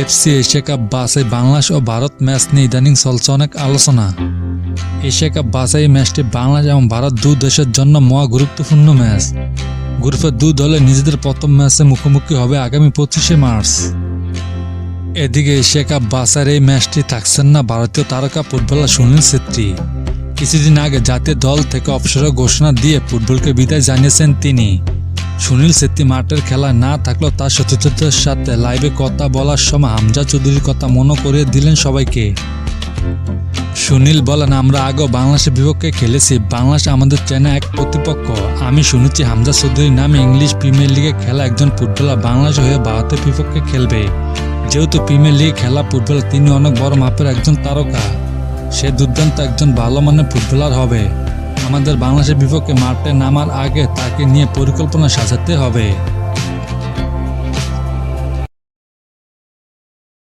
FC Asia cup বাছাই বাংলাদেশ ও Bharat match নিয়ে ইদানিং চলছে অনেক আলোচনা। এশিয়া কাপ বাছাই ম্যাচটি বাংলাদেশ এবং ভারত দু দেশের জন্য মহা গুরুত্বপূর্ণ ম্যাচ। গ্রুপের দু দলে নিজেদের প্রথম ম্যাচে মুখোমুখি হবে আগামী পঁচিশে মার্চ। এদিকে এশিয়া কাপ বাছাইয়ের এই ম্যাচটি থাকছেন না ভারতীয় তারকা ফুটবলার সুনীল ছেত্রী। কিছুদিন আগে জাতীয় দল থেকে অবসরের ঘোষণা দিয়ে ফুটবলকে বিদায় জানিয়েছেন তিনি। সুনীল ছেত্রী মাঠের খেলা না থাকলেও তার সতীর্থদের সাথে লাইভে কথা বলার সময় হামজা চৌধুরীর কথা মনে করিয়ে দিলেন সবাইকে। সুনীল বলেন, আমরা আগেও বাংলাদেশের বিপক্ষে খেলেছি। বাংলাদেশ আমাদের চেনা এক প্রতিপক্ষ। আমি শুনেছি হামজা চৌধুরীর নামে ইংলিশ প্রিমিয়ার লিগে খেলা একজন ফুটবলার বাংলাদেশ হয়ে ভারতের বিপক্ষে খেলবে। যেহেতু প্রিমিয়ার লিগে খেলা ফুটবলার তিনি অনেক বড় মাপের একজন তারকা। সে দুর্দান্ত একজন ভালো মানের ফুটবলার হবে। আমাদের বাংলাদেশের বিপক্ষে মাঠে নামার আগে তাকে নিয়ে পরিকল্পনা সাজাতে হবে।